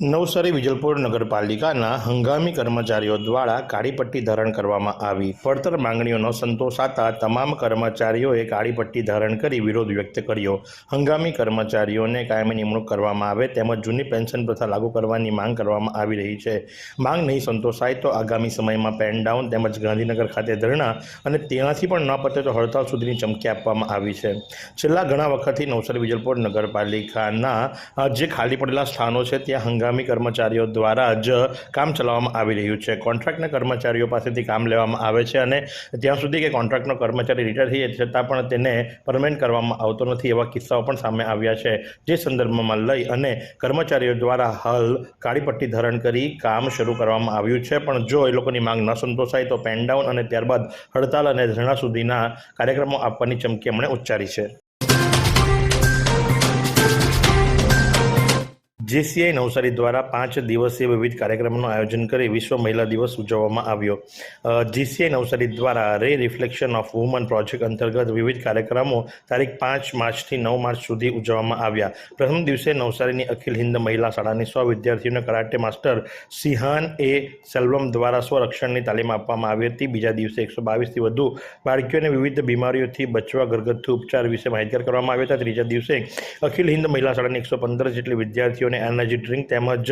નવસારી વિજલપુર નગરપાલિકાના હંગામી કર્મચારીઓ દ્વારા કાળી પટ્ટી ધારણ કરવામાં આવી. પડતર માંગણીઓનો સંતોષાતા તમામ કર્મચારીઓએ કાળી પટ્ટી ધારણ કરી વિરોધ વ્યક્ત કર્યો. હંગામી કર્મચારીઓને કાયમી નિમણૂક કરવામાં આવે તેમજ જૂની પેન્શન પ્રથા લાગુ કરવાની માંગ કરવામાં આવી રહી છે. માંગ નહીં સંતોષાય તો આગામી સમયમાં પેનડાઉન તેમજ ગાંધીનગર ખાતે ધરણા અને તેનાથી પણ ન પતે તો હડતાલ સુધીની ચમકી આપવામાં આવી છે. છેલ્લા ઘણા વખતથી નવસારી વિજલપુર નગરપાલિકાના જે ખાલી પડેલા સ્થાનો છે, ત્યાં હંગામી કર્મચારીઓ દ્વારા જ કામ ચલાવવામાં આવી રહ્યું છે. કોન્ટ્રાક્ટના કર્મચારીઓ પાસેથી કામ લેવામાં આવે છે અને ત્યાં સુધી કે કોન્ટ્રાક્ટનો કર્મચારી રિટાયર થઈ જાય છતાં પણ તેને પરમેન્ટ કરવામાં આવતો નથી એવા કિસ્સાઓ પણ સામે આવ્યા છે. જે સંદર્ભમાં લઈ અને કર્મચારીઓ દ્વારા હાલ કાળી પટ્ટી ધારણ કરી કામ શરૂ કરવામાં આવ્યું છે. પણ જો એ લોકોની માંગ ન સંતોષાય તો પેન ડાઉન અને ત્યારબાદ હડતાલ અને ધરણા સુધીના કાર્યક્રમો આપવાની ચમકી એમણે ઉચ્ચારી છે. જેસીઆઈ નવસારી દ્વારા પાંચ દિવસીય વિવિધ કાર્યક્રમોનું આયોજન કરી વિશ્વ મહિલા દિવસ ઉજવવામાં આવ્યો. જીસીઆઈ નવસારી દ્વારા રે રિફ્લેક્શન ઓફ વુમન પ્રોજેક્ટ અંતર્ગત વિવિધ કાર્યક્રમો તારીખ પાંચ માર્ચથી નવ માર્ચ સુધી ઉજવવામાં આવ્યા. પ્રથમ દિવસે નવસારીની અખિલ હિન્દ મહિલા શાળાની સો વિદ્યાર્થીઓને કરાટે માસ્ટર સિહાન એ સેલ્વમ દ્વારા સ્વરક્ષણની તાલીમ આપવામાં આવી હતી. બીજા દિવસે એકસો બાવીસથી વધુ બાળકીઓને વિવિધ બીમારીઓથી બચવા, ઘરગથ્થુ ઉપચાર વિશે માહિતગાર કરવામાં આવ્યા હતા. ત્રીજા દિવસે અખિલ હિન્દ મહિલા શાળાની એકસો પંદર જેટલી વિદ્યાર્થીઓને એનર્જી ડ્રિંક તેમજ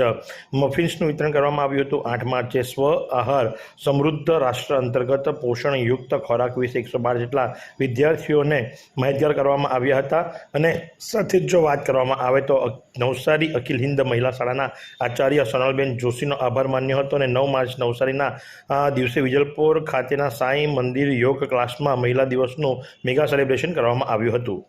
મફિન્સનું વિતરણ કરવામાં આવ્યું હતું. આઠ માર્ચે સ્વ આહાર સમૃદ્ધ રાષ્ટ્ર અંતર્ગત પોષણયુક્ત ખોરાક વિશે એકસો બાર જેટલા વિદ્યાર્થીઓને માહિતગાર કરવામાં આવ્યા હતા. અને સાથે જ વાત કરવામાં આવે તો નવસારી અખિલ હિન્દ મહિલા શાળાના આચાર્ય સોનલબેન જોશીનો આભાર માન્યો હતો અને નવ માર્ચ નવસારીના દિવસે વિજલપોર ખાતેના સાંઈ મંદિર યોગ ક્લાસમાં મહિલા દિવસનું મેગા સેલિબ્રેશન કરવામાં આવ્યું હતું.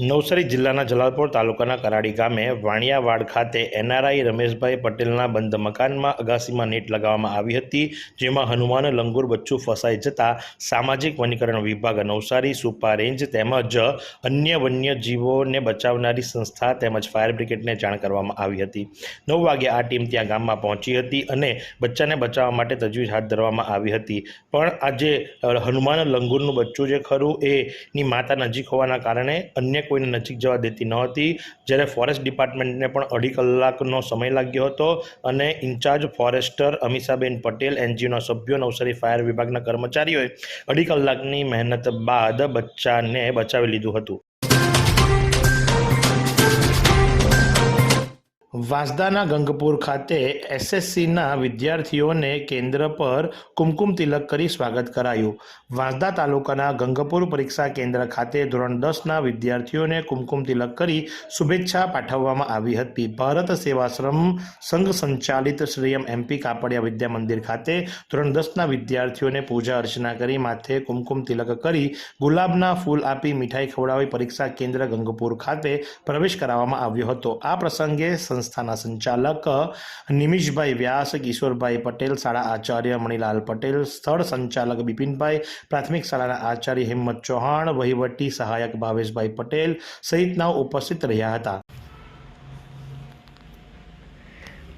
નવસારી જિલ્લાના જલાલપોર તાલુકાના કરાડી ગામે વાણિયાવાડ ખાતે એનઆરઆઈ રમેશભાઈ પટેલના બંધ મકાનમાં અગાસીમાં નેટ લગાવવામાં આવી હતી, જેમાં હનુમાન લંગુર બચ્ચું ફસાઈ જતા સામાજિક વનીકરણ વિભાગ નવસારી સુપા રેન્જ તેમજ અન્ય વન્ય જીવોને બચાવનારી સંસ્થા તેમજ ફાયર બ્રિગેડને જાણ કરવામાં આવી હતી. નવ વાગે આ ટીમ ત્યાં ગામમાં પહોંચી હતી અને બચ્ચાને બચાવવા માટે તજવીજ હાથ ધરવામાં આવી હતી. પણ આજે હનુમાન લંગુરનું બચ્ચું જે ખરું, એની માતા નજીક હોવાના કારણે અન્ય કોઈને નજીક જવા દેતી ન હતી જ્યારે ફોરેસ્ટ ડિપાર્ટમેન્ટને પણ અઢી કલાકનો સમય લાગ્યો હતો અને ઇન્ચાર્જ ફોરેસ્ટર અમીષાબેન પટેલ, એનજીઓના સભ્યો નવસારી ફાયર વિભાગના કર્મચારીઓએ અઢી કલાકની મહેનત બાદ બચ્ચાને બચાવી લીધું હતું. વાંસદાના ગંગપુર ખાતે એસએસસીના વિદ્યાર્થીઓને કેન્દ્ર પર કુમકુમ તિલક કરી સ્વાગત કરાયું. વાંસદા તાલુકાના ગંગપુર પરીક્ષા કેન્દ્ર ખાતે ધોરણ દસના વિદ્યાર્થીઓને કુમકુમ તિલક કરી શુભેચ્છા પાઠવવામાં આવી હતી. ભારત સેવાશ્રમ સંઘ સંચાલિત શ્રી એમ એમપી કાપડિયા વિદ્યા મંદિર ખાતે ધોરણ દસના વિદ્યાર્થીઓને પૂજા અર્ચના કરી માથે કુમકુમ તિલક કરી ગુલાબના ફૂલ આપી મીઠાઈ ખવડાવી પરીક્ષા કેન્દ્ર ગંગપુર ખાતે પ્રવેશ કરાવવામાં આવ્યો હતો. આ પ્રસંગે સંસ્થાના સંચાલક નિમિષભાઈ વ્યાસ, કિશોરભાઈ પટેલ, શાળા આચાર્ય મણિલાલ પટેલ, સ્થળ સંચાલક બિપિનભાઈ, પ્રાથમિક શાળાના આચાર્ય હિંમત ચૌહાણ, વહીવટી સહાયક ભાવેશભાઈ પટેલ સહિતના ઉપસ્થિત રહ્યા હતા.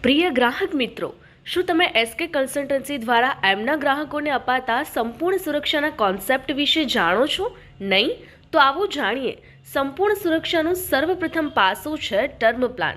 પ્રિય ગ્રાહક મિત્રો, શું તમે એસકે કન્સલ્ટન્સી દ્વારા એમના ગ્રાહકોને અપાતા સંપૂર્ણ સુરક્ષાના કોન્સેપ્ટ વિશે જાણો છો? નહીં? તો આવો જાણીએ. સંપૂર્ણ સુરક્ષાનું સર્વપ્રથમ પાસું છે ટર્મ પ્લાન.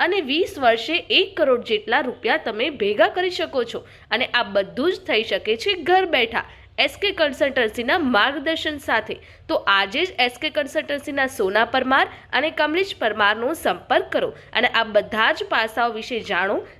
અને વીસ વર્ષે એક કરોડ જેટલા રૂપિયા તમે ભેગા કરી શકો છો. અને આ બધું જ થઈ શકે છે ઘર બેઠા એસકે કન્સલ્ટન્સીના માર્ગદર્શન સાથે. તો આજે જ એસકે કન્સલ્ટન્સીના સોના પરમાર અને કમલેશ પરમારનો સંપર્ક કરો. અને આ બધા જ પાસાઓ વિશે જાણો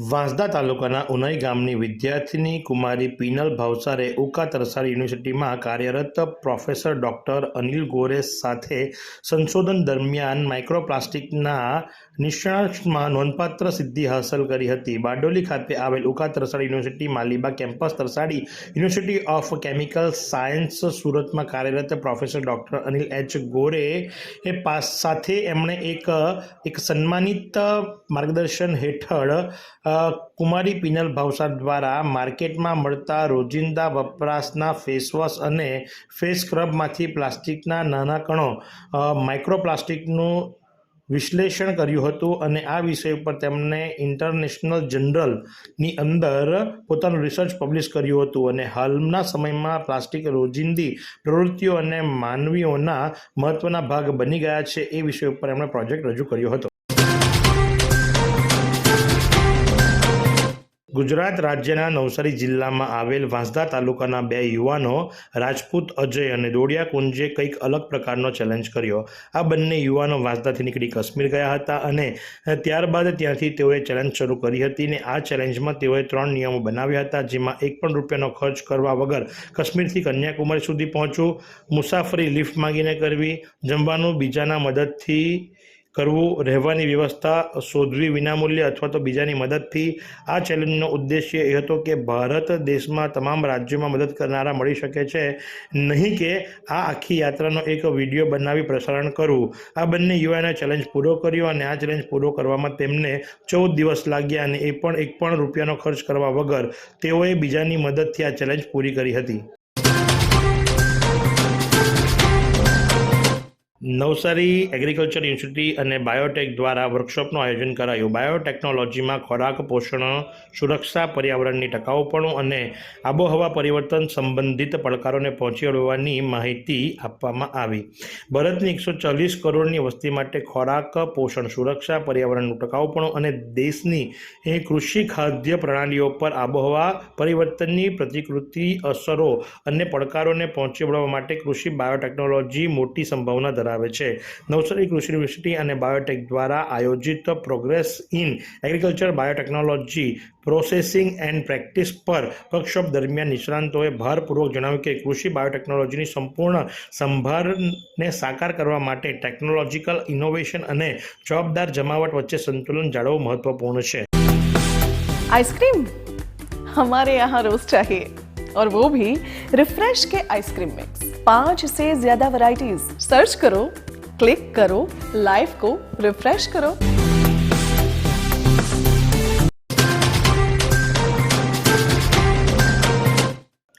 વાંસદા તાલુકાના ઉનાઈ ગામની વિદ્યાર્થીની કુમારી પીનલ ભાવસારે ઉકા તરસારી યુનિવર્સિટીમાં કાર્યરત પ્રોફેસર ડૉક્ટર અનિલ ગોરે સાથે સંશોધન દરમિયાન માઇક્રોપ્લાસ્ટિકના નિષ્ણાંતમાં નોંધપાત્ર સિદ્ધિ હાંસલ કરી હતી. બારડોલી ખાતે આવેલ Uka Tarsadi university Maliba campus Tarsadi university of chemical science સુરતમાં કાર્યરત professor doctor Anil H Gore એ પાસ સાથે એમણે એક એક સન્માનિત માર્ગદર્શન હેઠળ કુમારી પિનલ ભાવસાર દ્વારા માર્કેટમાં મળતા રોજિંદા વપરાશના ફેસવોશ અને ફેસ સ્ક્રબમાંથી પ્લાસ્ટિકના નાના કણો માઇક્રોપ્લાસ્ટિકનું વિશ્લેષણ કર્યું હતું અને આ વિષય ઉપર તેમણે ઇન્ટરનેશનલ જનરલની અંદર પોતાનું રિસર્ચ પબ્લિશ કર્યું હતું અને હાલના સમયમાં પ્લાસ્ટિક રોજિંદી પ્રવૃત્તિઓ અને માનવીઓના મહત્ત્વના ભાગ બની ગયા છે એ વિષય ઉપર એમણે પ્રોજેક્ટ રજૂ કર્યો હતો. ગુજરાત રાજ્યના નવસારી જિલ્લામાં આવેલ વાંસદા તાલુકાના બે યુવાનો, રાજપૂત અજય અને દોડિયા કુંજે કંઈક અલગ પ્રકારનો ચેલેન્જ કર્યો. આ બંને યુવાનો વાંસદાથી નીકળી કાશ્મીર ગયા હતા અને ત્યારબાદ ત્યાંથી તેઓએ ચેલેન્જ શરૂ કરી હતી ને આ ચેલેન્જમાં તેઓએ ત્રણ નિયમો બનાવ્યા હતા, જેમાં એક પણ રૂપિયાનો ખર્ચ કરવા વગર કાશ્મીરથી કન્યાકુમારી સુધી પહોંચવું, મુસાફરી લિફ્ટ માંગીને કરવી, જમવાનું બીજાના મદદથી કરવું, રહેવાની વ્યવસ્થા શોધવી વિનામૂલ્ય અથવા તો બીજાની મદદથી, આ ચેલેન્જનો ઉદ્દેશ્ય એ હતો કે ભારત દેશમાં તમામ રાજ્યોમાં મદદ કરનારા મળી શકે છે. નહીં કે આ આખી યાત્રાનો એક વીડિયો બનાવી પ્રસારણ કરવું આ બંને યુવાને ચેલેન્જ પૂરો કર્યો અને આ ચેલેન્જ પૂરો કરવામાં તેમને ચૌદ દિવસ લાગ્યા અને એ પણ એક પણ રૂપિયાનો ખર્ચ કરવા વગર તેઓએ બીજાની મદદથી આ ચેલેન્જ પૂરી કરી હતી. નવસારી એગ્રીકલ્ચર ઇન્સ્ટિટ્યૂટ અને બાયોટેક દ્વારા વર્કશોપનું આયોજન કરાયું. બાયોટેકનોલોજીમાં ખોરાક, પોષણ, સુરક્ષા, પર્યાવરણની ટકાઉપણું અને આબોહવા પરિવર્તન સંબંધિત પડકારોને પહોંચી વળવાની માહિતી આપવામાં આવી. ભારતની એકસો ચાલીસ કરોડની વસ્તી માટે ખોરાક, પોષણ, સુરક્ષા, પર્યાવરણનું ટકાઉપણું અને દેશની એ કૃષિ ખાદ્ય પ્રણાલીઓ પર આબોહવા પરિવર્તનની પ્રતિકૃતિ અસરો અને પડકારોને પહોંચી વળવા માટે કૃષિ બાયોટેકનોલોજી મોટી સંભાવના ધરાવે છે નવસારી કૃષિ યુનિવર્સિટી અને બાયોટેક દ્વારા આયોજિત progress in agriculture biotechnology processing and practice પર વર્કશોપ દરમિયાન નિષ્ણાંતોએ ભારપૂર્વક જણાવ્યું કે કૃષિ બાયોટેકનોલોજીની સંપૂર્ણ સંભાળને સાકાર કરવા માટે ટેકનોલોજીકલ ઇનોવેશન અને જવાબદાર જમાવટ વચ્ચે સંતુલન જાળવવું મહત્વપૂર્ણ છે आइसक्रीम हमारे यहाँ रोज चाहिए और वो भी रिफ्रेश के आइसक्रीम मिक्स पांच से ज्यादा वैरायटीज सर्च करो क्लिक करो लाइफ को रिफ्रेश करो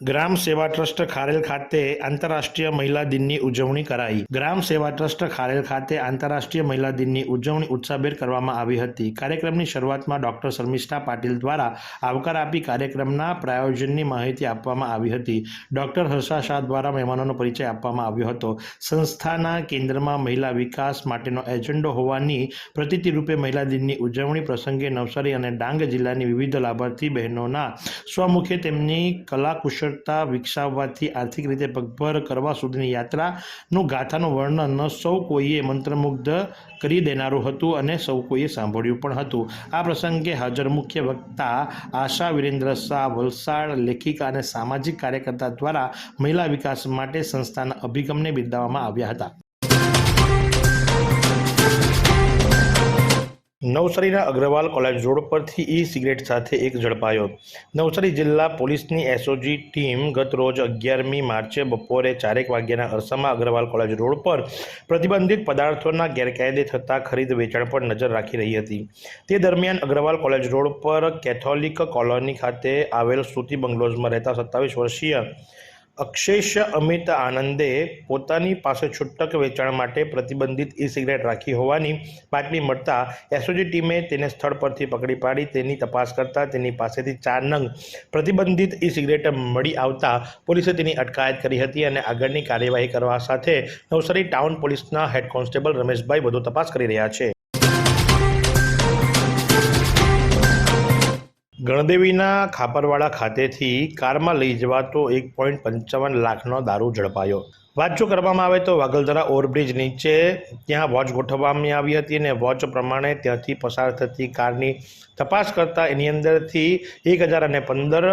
ગ્રામ સેવા ટ્રસ્ટ ખારેલ ખાતે આંતરરાષ્ટ્રીય મહિલા દિનની ઉજવણી કરાઈ. ગ્રામ સેવા ટ્રસ્ટ ખારેલ ખાતે આંતરરાષ્ટ્રીય મહિલા દિનની ઉજવણી ઉત્સાહભેર કરવામાં આવી હતી. કાર્યક્રમની શરૂઆતમાં ડોક્ટર શર્મિષ્ઠા પાટીલ દ્વારા આવકાર આપી કાર્યક્રમના પ્રાયોજનની માહિતી આપવામાં આવી હતી. ડોક્ટર હર્ષા શાહ દ્વારા મહેમાનોનો પરિચય આપવામાં આવ્યો હતો. સંસ્થાના કેન્દ્રમાં મહિલા વિકાસ માટેનો એજન્ડો હોવાની પ્રતિતિ રૂપે મહિલા દિનની ઉજવણી પ્રસંગે નવસારી અને ડાંગ જિલ્લાની વિવિધ લાભાર્થી બહેનોના સ્વમુખે તેમની કલા કુશળ વિકસાવવાથી આર્થિક રીતે પગભર કરવા સુધીની યાત્રાનું ગાથાનું વર્ણન સૌ કોઈએ મંત્રમુગ્ધ કરી દેનારું હતું અને સૌ કોઈએ સાંભળ્યું પણ હતું. આ પ્રસંગે હાજર મુખ્ય વક્તા આશા વિરેન્દ્ર શાહ વલસાડ લેખિકા અને સામાજિક કાર્યકર્તા દ્વારા મહિલા વિકાસ માટે સંસ્થાના અભિગમને બિરદાવવામાં આવ્યા હતા. નવસારીના અગ્રવાલ કોલેજ રોડ પરથી ઈ સિગરેટ સાથે એક ઝડપાયો. નવસારી જિલ્લા પોલીસની એસઓજી ટીમ ગત રોજ અગિયારમી માર્ચે બપોરે ચારેક વાગ્યાના અરસામાં અગ્રવાલ કોલેજ રોડ પર પ્રતિબંધિત પદાર્થોના ગેરકાયદે થતા ખરીદ વેચાણ પર નજર રાખી રહી હતી. તે દરમિયાન અગ્રવાલ કોલેજ રોડ પર કેથોલિક કોલોની ખાતે આવેલ સુતી બંગલોઝમાં રહેતા સત્તાવીસ વર્ષીય અક્ષેશ અમિત આનંદે પોતાની પાસે છૂટક વેચાણ માટે પ્રતિબંધિત ઈ સિગરેટ રાખી હોવાની બાતમી મળતા એસઓજી ટીમે તેને સ્થળ પરથી પકડી પાડી. તેની તપાસ કરતા તેની પાસેથી ચાર નંગ પ્રતિબંધિત ઈ સિગરેટ મળી આવતા પોલીસે તેની અટકાયત કરી હતી અને આગળની કાર્યવાહી કરવા સાથે નવસારી ટાઉન પોલીસના હેડ કોન્સ્ટેબલ રમેશભાઈ વધુ તપાસ કરી રહ્યા છે. ગણદેવીના ખાપરવાડા ખાતેથી કારમાં લઈ જવાતો એક પોઈન્ટ પંચાવન લાખનો દારૂ ઝડપાયો. વાત જો કરવામાં આવે તો વાગલધરા ઓવરબ્રિજ નીચે ત્યાં વોચ ગોઠવવામાં આવી હતી અને વોચ પ્રમાણે ત્યાંથી પસાર થતી કારની તપાસ કરતાં એની અંદરથી એક હજાર અને પંદર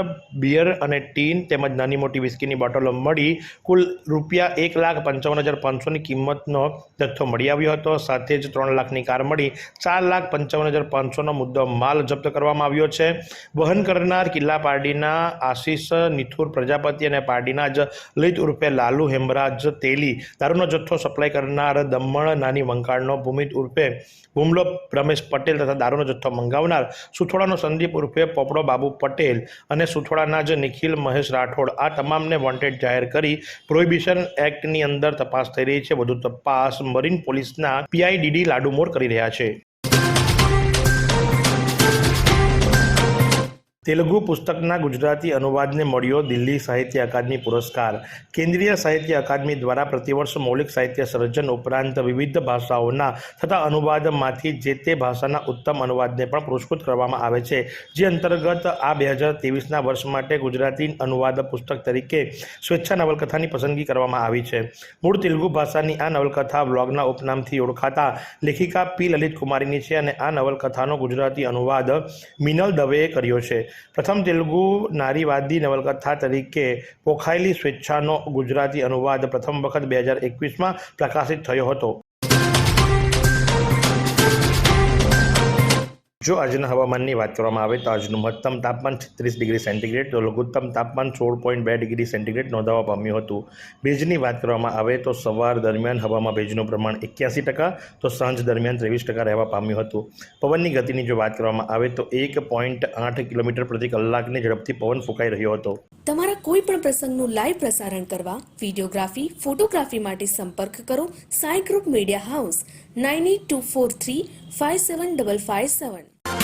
બિયર અને ટીન તેમજ નાની મોટી વિસ્કીની બોટલો મળી કુલ રૂપિયા એક લાખ પંચાવન હજાર પાંચસોની કિંમતનો જથ્થો મળી આવ્યો હતો. સાથે જ ત્રણ લાખની કાર મળી ચાર લાખ પંચાવન હજાર પાંચસોનો મુદ્દો માલ જપ્ત કરવામાં આવ્યો છે. વહન કરનાર કિલ્લા પાર્ટીના આશીષ, નિથુર પ્રજાપતિ અને પાર્ટીના જ લલિત ઉર્ફે લાલુ હેમરાજ તેલી, દારૂનો જથ્થો સપ્લાય કરનાર દમણ નાની વંકાળનો ભૂમિત ઉર્ફે હુમલો રમેશ પટેલ તથા દારૂનો જથ્થો મંગાવનાર સુથોડાનો સંદીપ ઉર્ફે પોપડો બાબુ પટેલ અને સુથોડાના જ નિખિલ મહેશ રાઠોડ. આ તમામને વોન્ટેડ જાહેર કરી પ્રોહિબિશન એક્ટની અંદર તપાસ થઈ રહી છે. વધુ તપાસ મરીન પોલીસના પીઆઈડીડી લાડુમોર કરી રહ્યા છે. તેલુગુ પુસ્તકના ગુજરાતી અનુવાદને મળ્યો દિલ્હી સાહિત્ય અકાદમી પુરસ્કાર. કેન્દ્રીય સાહિત્ય અકાદમી દ્વારા પ્રતિવર્ષ મૌલિક સાહિત્ય સર્જન ઉપરાંત વિવિધ ભાષાઓના થતા અનુવાદમાંથી જે તે ભાષાના ઉત્તમ અનુવાદને પણ પુરસ્કૃત કરવામાં આવે છે. જે અંતર્ગત આ બે હજાર ત્રેવીસના વર્ષ માટે ગુજરાતી અનુવાદ પુસ્તક તરીકે સ્વેચ્છા નવલકથાની પસંદગી કરવામાં આવી છે. મૂળ તેલુગુ ભાષાની આ નવલકથા બ્લોગના ઉપનામથી ઓળખાતા લેખિકા પી. લલિત કુમારીની છે અને આ નવલકથાનો ગુજરાતી અનુવાદ મિનલ દવેએ કર્યો છે. પ્રથમ તેલુગુ નારીવાદી નવલકથા તરીકે પોખાયેલી સ્વેચ્છાનો ગુજરાતી અનુવાદ પ્રથમ વખત બે હજાર એકવીસમાં પ્રકાશિત થયો હતો. જો આજના હવામાનની વાત કરવામાં આવે તો આજનું મહત્તમ તાપમાન છત્રીસ ડિગ્રી સેન્ટીગ્રેડ, તો લઘુત્તમ તાપમાન સોળ પોઈન્ટ બે ડિગ્રી સેન્ટીગ્રેડ નોંધાવા પામ્યું હતું. ભેજની વાત કરવામાં આવે તો સવાર દરમિયાન હવામાં ભેજનું પ્રમાણ એક્યાસી ટકા, તો સાંજ દરમિયાન ત્રેવીસ ટકા રહેવા પામ્યું હતું. પવનની ગતિની જો વાત કરવામાં આવે તો એક પોઈન્ટ આઠ કિલોમીટર પ્રતિ કલાકની ઝડપથી પવન ફૂંકાઈ રહ્યો હતો. તમારા કોઈ પણ પ્રસંગનું લાઈવ પ્રસારણ કરવા વિડીયોગ્રાફી, ફોટોગ્રાફી માટે સંપર્ક કરો Sai group media house, nine eight two four three five seven double five seven.